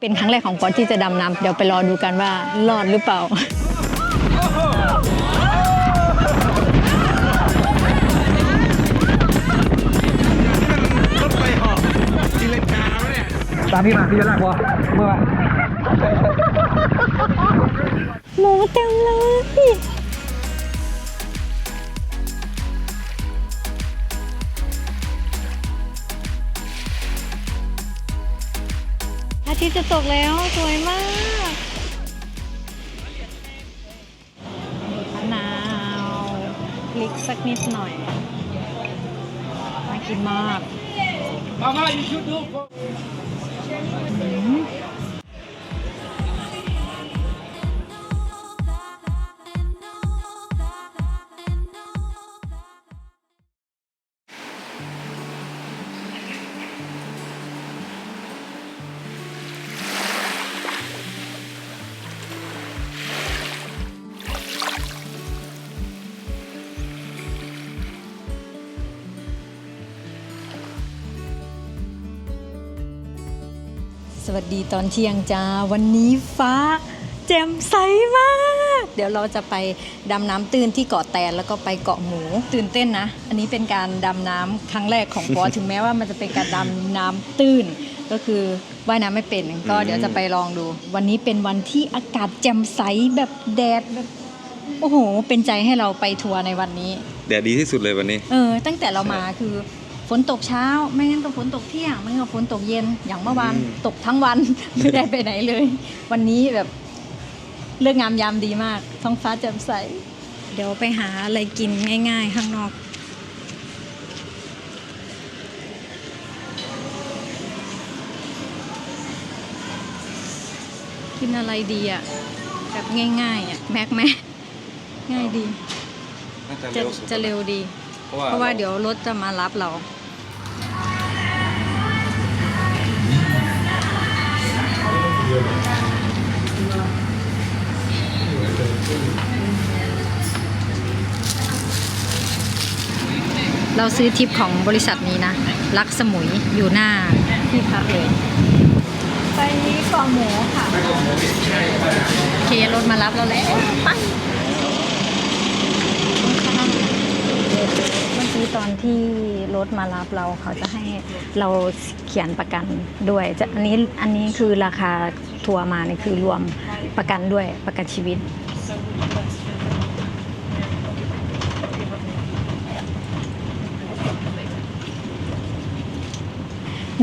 เป็นครั้งแรกของปอที่จะดำน้ำเดี๋ยวไปรอดูกันว่ารอดหรือเปล่ารถไฟเหาะตีลังกาวะเนี่ยตามพี่มาพี่จะลากวะเมื่อวานหมูเต็มเลย ทิตย์จะตกแล้วสวยมากมะนาวพลิกสักนิดหน่อยน่ากินมากมามาอยู่ สวัสดีตอนเที่ยงจ้า วันนี้ฟ้าแจ่มใสมาก เดี๋ยวเราจะไปดำน้ำตื้นที่เกาะแตนแล้วก็ไปเกาะหมู ตื่นเต้นนะ อันนี้เป็นการดำน้ำครั้งแรกของปอ ถึงแม้ว่ามันจะเป็นการดำน้ำตื้น ก็คือว่ายน้ำไม่เป็น ก็เดี๋ยวจะไปลองดู วันนี้เป็นวันที่อากาศแจ่มใสแบบแดดแบบโอ้โห เป็นใจให้เราไปทัวร์ในวันนี้ แดดดีที่สุดเลยวันนี้ เออ ตั้งแต่เรามาคือ ฝนตกเช้า ไม่งั้นก็ฝนตกเที่ยงไม่งั้นก็ฝนตกเย็นอย่างเมื่อวานอืม ตกทั้งวัน ไม่ได้ไปไหนเลย วันนี้แบบเลือกงามยามดีมาก ท้องฟ้าแจ่มใส เดี๋ยวไปหาอะไรกินง่าย ๆ ข้างนอก กินอะไรดีอะ แบบง่ายๆอะแม็กแม่ง่ายดี น่าจะจะเร็วสุดจะเร็วดี เพราะว่าเพราะว่าเดี๋ยวรถจะมารับเรา เราซื้อทิปของบริษัทนี้นะ รักสมุยอยู่หน้าที่พักเลยไปเกาะหมูค่ะ โอเค รถมารับเราแล้วไปเมื่อกี้ตอนที่รถมารับเราเขาจะให้เราเขียนประกันด้วยจะอันนี้อันนี้คือราคาทัวร์มาเนี่ยคือรวมประกันด้วยประกันชีวิต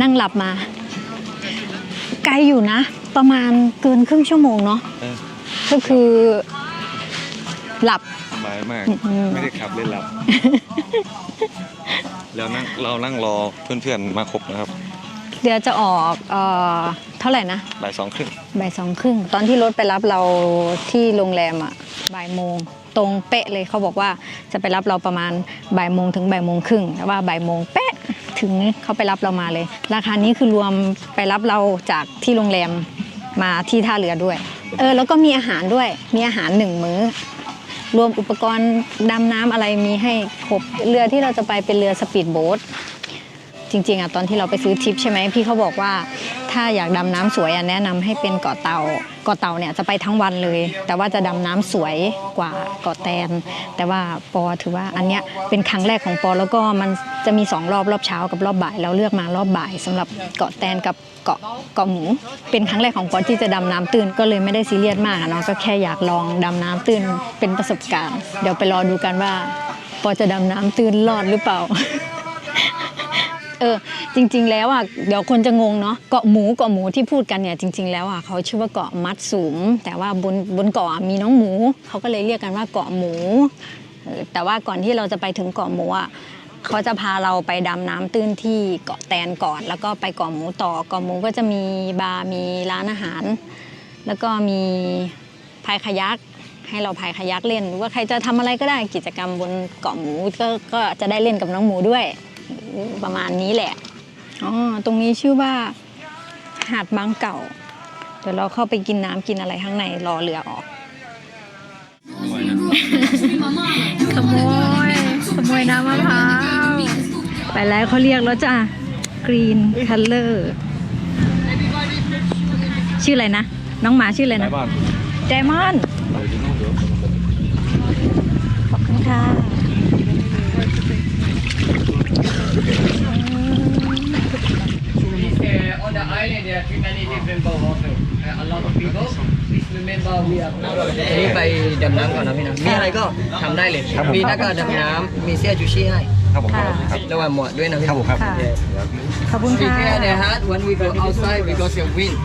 นั่งหลับมา ไกลอยู่นะ ประมาณเกินครึ่งชั่วโมงเนาะเออก็คือหลับ สบายมาก อืม ไม่ได้ขับเลยหลับ แล้วนั่งเรานั่งรอเพื่อนๆมาครบนะครับเดี๋ยวจะออกเอ่อเท่าไหร่นะบ่ายสองครึ่งบ่ายสองครึ่งตอนที่รถไปรับเราที่โรงแรมอะบ่ายโมงตรงเป๊ะเลยเขาบอกว่าจะไปรับเราประมาณบ่ายโมงถึงบ่ายโมงครึ่งแต่ว่าบ่ายโมงเป๊ะ ถึงเขาไปรับเรามาเลย ราคานี้คือรวมไปรับเราจากที่โรงแรมมาที่ท่าเรือด้วย เออแล้วก็มีอาหารด้วยมีอาหารหนึ่งมื้อ รวมอุปกรณ์ดำน้ำอะไรมีให้ครบเรือที่เราจะไปเป็นเรือสปีดโบ๊ทจริงๆอะตอนที่เราไปซื้อทริปใช่ไหมพี่เขาบอกว่า ถ้าอยากดำน้ำสวยอะแนะนำให้เป็นเกาะเต่า เกาะเต่าเนี่ยจะไปทั้งวันเลย แต่ว่าจะดำน้ำสวยกว่าเกาะแตน แต่ว่าปอถือว่าอันเนี้ยเป็นครั้งแรกของปอแล้วก็มันจะมีสองรอบรอบเช้ากับรอบบ่ายเราเลือกมารอบบ่ายสำหรับเกาะแตนกับเกาะเกาะหมู เป็นครั้งแรกของปอที่จะดำน้ำตื้นก็เลยไม่ได้ซีเรียสมากอะเนาะก็แค่อยากลองดำน้ำตื้นเป็นประสบการณ์ เดี๋ยวไปรอดูกันว่าปอจะดำน้ำตื้นรอดหรือเปล่า ออจริง ๆ แล้วอะเดี๋ยวคนจะงงเนาะเกาะหมูเกาะหมูที่พูดกันเนี่ยจริง ๆ แล้วอะเขาชื่อว่าเกาะมัดสูง แต่ว่าบนบนเกาะมีน้องหมูเขาก็เลยเรียกกันว่าเกาะหมูแต่ว่าก่อนที่เราจะไปถึงเกาะหมูอะเขาจะพาเราไปดำน้ำตื้นที่เกาะแตนก่อน แล้วก็ไปเกาะหมูต่อเกาะหมูก็จะมีบาร์มีร้านอาหาร แล้วก็มีพายคายักให้เราพายคายักเล่นหรือว่าใครจะทำอะไรก็ได้กิจกรรมบนเกาะหมูก็ก็จะได้เล่นกับน้องหมูด้วย ประมาณนี้แหละอ๋อตรงนี้ชื่อว่าหาดบางเก่า เดี๋ยวเราเข้าไปกินน้ำกินอะไรข้างในรอเรือออกขโมยขโมยน้ำมะพร้าวไปแล้วเขาเรียกแล้วจ้ะกรีนคัลเลอร์ชื่ออะไรนะ น้องหมาชื่ออะไรนะบ้านใจมอนขอบคุณค่ะ Please remember we are. อันนี้ไปดำน้ำก่อนนะพี่นะมีอะไรก็ทำได้เลยมีหน้ากากดำน้ำมีเสื้อชูชีพให้ครับผมค่ะระหว่างหมวกด้วยนะพี่ครับผมครับค่ะขอบคุณ Be ค่ะ care the hat when we go outside because of wind.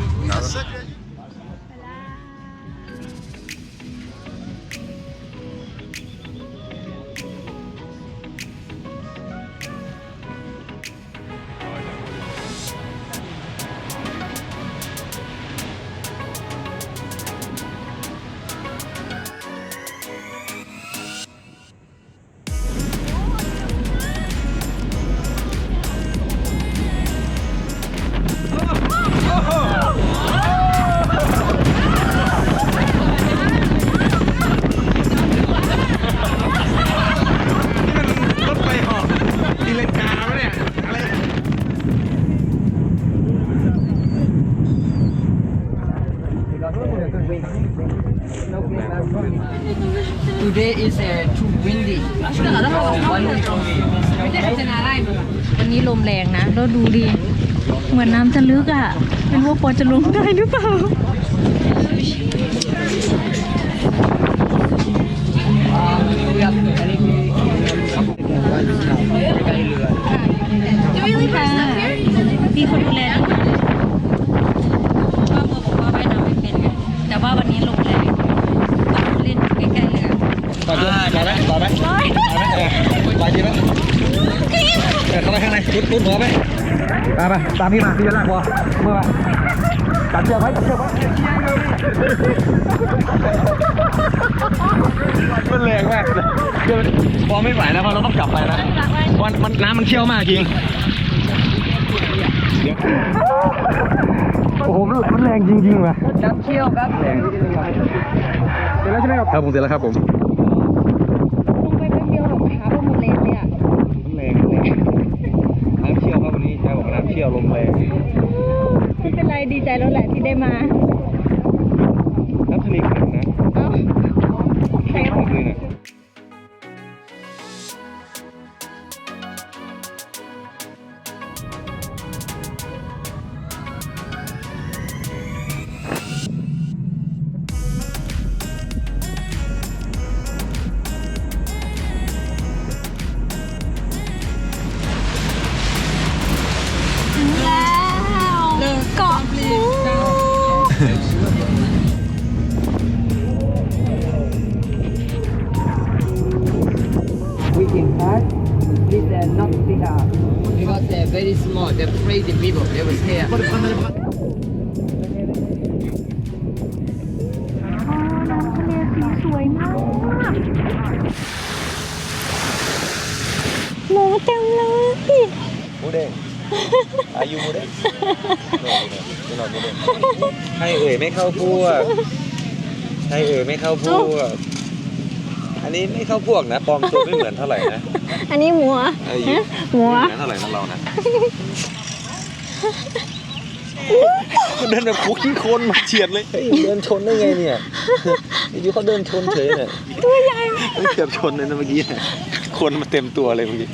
Today is uh, too windy. One week only. วันนี้ลมแรงนะแล้วดูดิ เหมือนน้ำจะลึกอะไม่รู้ว่าปอจะลงได้หรือเปล่า We have to very ใกล้เรือค่ะพี่เขาดูแลนะว่าโมบอกว่าว่ายน้ำไม่เป็นไงแต่ว่าวันนี้ลมแรงเล่นใกล้ๆเรือ ต่อรอ ไหมรอไหมร้อยรอไหมเออรอจริงไหมเออเข้าไปข้างในรุดรุดหัวไหมไปไปตามพี่มาพี่จะลากพอเมื่อวะจับเชือกไว้จับเชือกไว้มันแรงมากเลยคือพอไม่ไหวแล้วพอเราต้องกลับไปนะมันมันน้ำมันเชี่ยวมากจริงโอ้โหมันมันแรงจริงๆว่ะน้ำเชี่ยวครับเสร็จแล้วใช่ไหมครับครับผมเสร็จแล้วครับผม ลมแรงไม่เป็นไรดีใจแล้วแหละที่ได้มาน้ำทะเลแข็งนะเอ้าใครแข็งเลยนะ We can't. These are not big up. Because they're very small, they're crazy people, they will scare. Nó เลยหมูแดงอายุหมูแดงนอนหมูแดงให้เอ่ยไม่เข้าพวกให้เอ่ยไม่เข้าพวก อันนี้ไม่เข้าพวกนะปลอมตัวไม่เหมือนเท่าไหร่นะอันนี้หมูเหรออ้ยฮะหมูเหรอไม่เหมือนเท่าไหร่นะเรานะเดินแบบคุกขี้โคลนมาเฉียดเลยเดินชนได้ไงเนี่ยอยู่เขาเดินชนเฉยเนี่ยตัวใหญ่เกือบชนเลยนะเมื่อกี้คนมาเต็มตัวเลยเมื่อกี้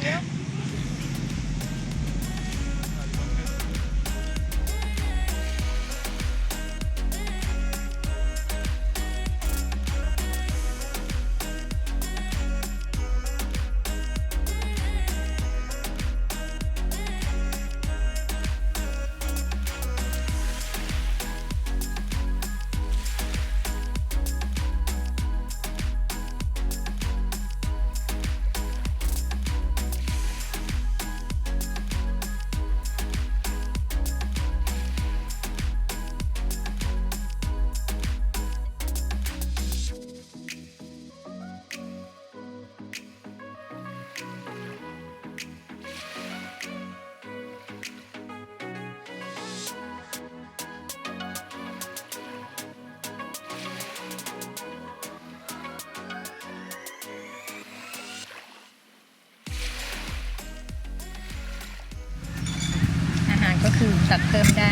คือตักเพิ่มได้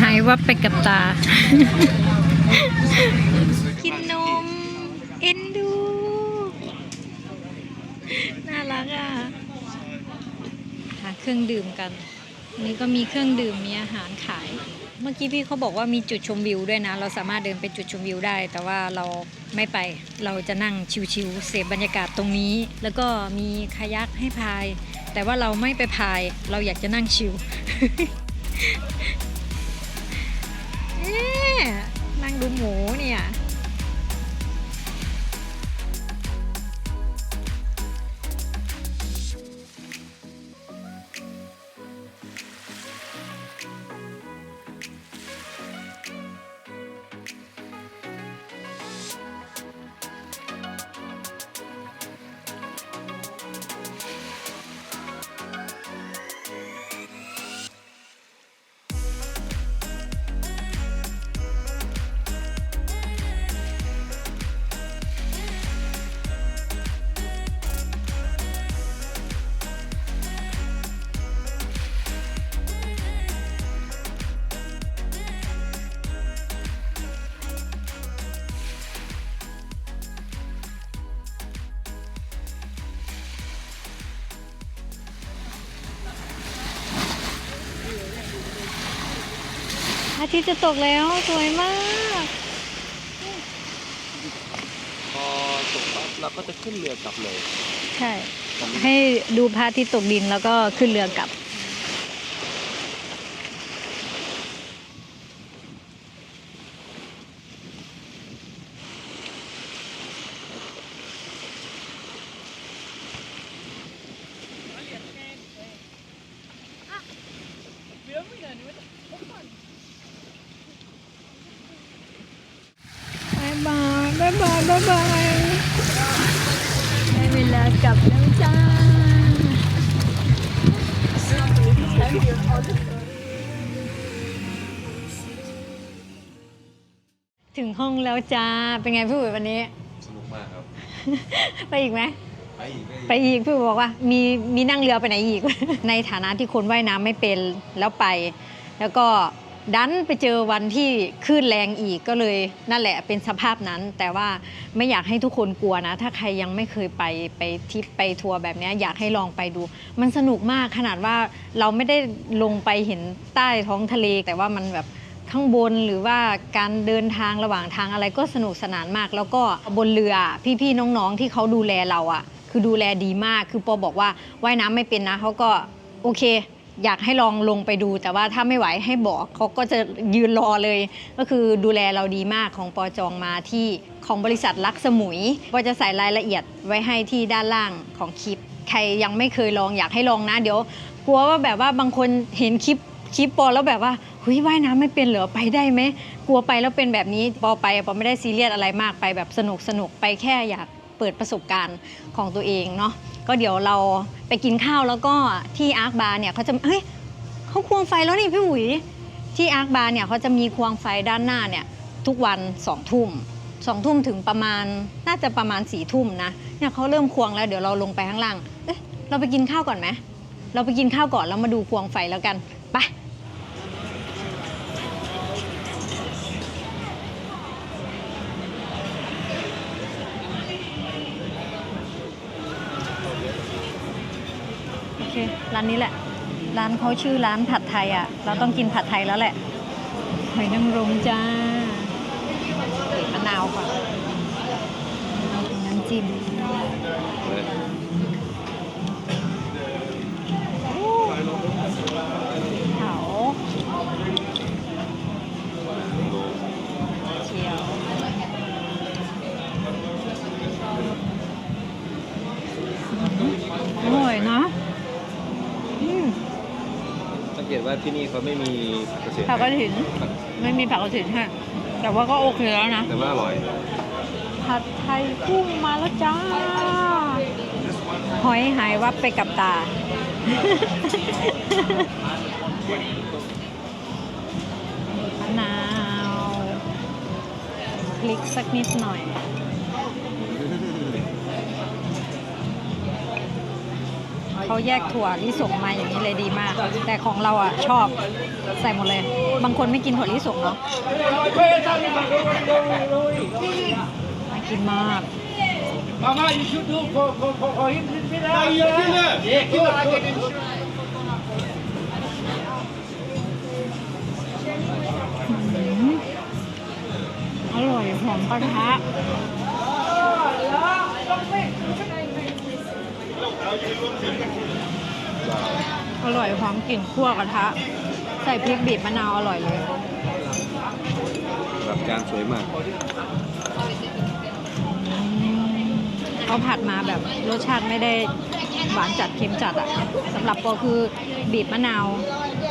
หายว่าไปกับตา กินนม เอ็นดู น่ารักอะ หาเครื่องดื่มกัน นี่ก็มีเครื่องดื่มมีอาหารขาย เมื่อกี้พี่เขาบอกว่ามีจุดชมวิวด้วยนะ เราสามารถเดินไปจุดชมวิวได้ แต่ว่าเราไม่ไป เราจะนั่งชิวๆเสพบรรยากาศตรงนี้ แล้วก็มีคายักให้พาย แต่ว่าเราไม่ไปพาย เราอยากจะนั่งชิวนั่งดูหมูเนี่ย อาทิตย์จะตกแล้วสวยมาก พอตกปั๊บเราก็จะขึ้นเรือกลับเลย ใช่ ให้ดูพระอาทิตย์ตกดินแล้วก็ขึ้นเรือกลับบาย บายบายบายบายบายได้เวลากลับแล้วจ้าถึงห้องแล้วจ้า เป็นไงพี่อุ๋ยวันนี้ สนุกมากครับ ไปอีกไหมไปอีกไปอีกพี่อุ๋ยบอกว่ามีมีนั่งเรือไปไหนอีก ในฐานะที่คนว่ายน้ำไม่เป็นแล้วไป แล้วก็ ดันไปเจอวันที่คลื่นแรงอีกก็เลยนั่นแหละเป็นสภาพนั้น แต่ว่าไม่อยากให้ทุกคนกลัวนะ ถ้าใครยังไม่เคยไปไปทริปไปทัวร์แบบนี้อยากให้ลองไปดู มันสนุกมากขนาดว่าเราไม่ได้ลงไปเห็นใต้ท้องทะเล แต่ว่ามันแบบข้างบนหรือว่าการเดินทางระหว่างทางอะไรก็สนุกสนานมาก แล้วก็บนเรือพี่ๆน้องๆที่เขาดูแลเราอะคือดูแลดีมากคือปอบอกว่าว่ายน้ำไม่เป็นนะเขาก็โอเค อยากให้ลองลงไปดู แต่ว่าถ้าไม่ไหวให้บอกเขาก็จะยืนรอเลย ก็คือดูแลเราดีมากของปอจองมาที่ของบริษัทลักษมุยปอจะใส่รายละเอียดไว้ให้ที่ด้านล่างของคลิป ใครยังไม่เคยลองอยากให้ลองนะเดี๋ยวกลัวว่าแบบว่าบางคนเห็นคลิปคลิปปอแล้วแบบว่าเฮ้ยว่ายน้ำไม่เป็นเหรอไปได้ไหมกลัวไปแล้วเป็นแบบนี้ปอไปปอไม่ได้ซีเรียสอะไรมากไปแบบสนุกสนุกไปแค่อยากเปิดประสบการณ์ของตัวเองเนาะ ก็เดี๋ยวเราไปกินข้าวแล้วก็ที่อาร์คบาร์เนี่ยเขาจะเฮ้ยเขาควงไฟแล้วนี่พี่หุยที่อาร์คบาร์เนี่ยเขาจะมีควงไฟด้านหน้าเนี่ยทุกวันสองทุ่มสองทุ่มถึงประมาณน่าจะประมาณสี่ทุ่มนะเนี่ยเขาเริ่มควงแล้วเดี๋ยวเราลงไปข้างล่างเอ๊ะเราไปกินข้าวก่อนไหมเราไปกินข้าวก่อนแล้วมาดูควงไฟแล้วกันไป ร้านนี้แหละ ร้านเขาชื่อร้านผัดไทยอะ เราต้องกินผัดไทยแล้วแหละหอยนางรมจ้าเผ็ดมะนาวค่ะน้ำจิ้ม เขาเชียวอร่อยนะอืม สังเกตว่า ที่นี่เขาไม่มีผักเกษตรผักกระถิ่นไม่มีผักกระถิ่นให้แต่ว่าก็โอเคแล้วนะ แต่ว่าอร่อย ผัดไทยกุ้งมาแล้วจ้า หอยหายวับไปกับตา มะนาวพริกสักนิดหน่อย เขาแยกถั่วลิสงมาอย่างนี้เลยดีมาก แต่ของเราอะชอบใส่หมดเลย บางคนไม่กินถั่วลิสงเนาะน่ากินมาก Mama, you should do for, for, for, for him little bit. No, you killer. Yeah, killer. I get it. อร่อยหอมกระทะ อร่อยหอมกลิ่นคั่วกระทะ ใส่พริกบีบมะนาวอร่อยเลยแบบจานสวยมาก เขาผัดมาแบบรสชาติไม่ได้หวานจัดเค็มจัดอะสำหรับโปรคือบีบมะนาว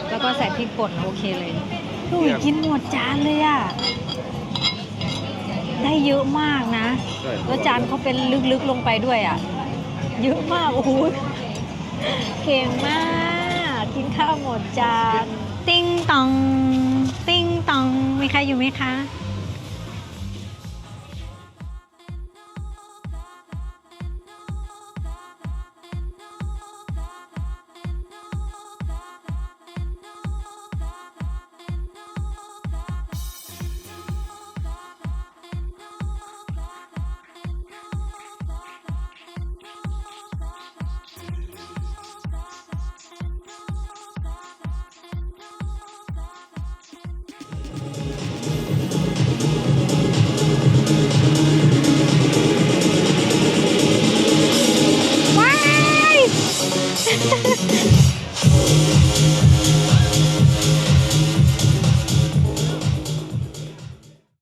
แล้วก็ใส่พริกป่นโอเคเลยอุ้ยกินหมดจานเลยอะได้เยอะมากนะใช่แล้วจานเขาเป็นลึกๆลงไปด้วยอะ เยอะมากโอ้โหเก่งมาก กินข้าวหมดจาน ติ้งตอง ติ้งตอง มีใครอยู่ไหมคะ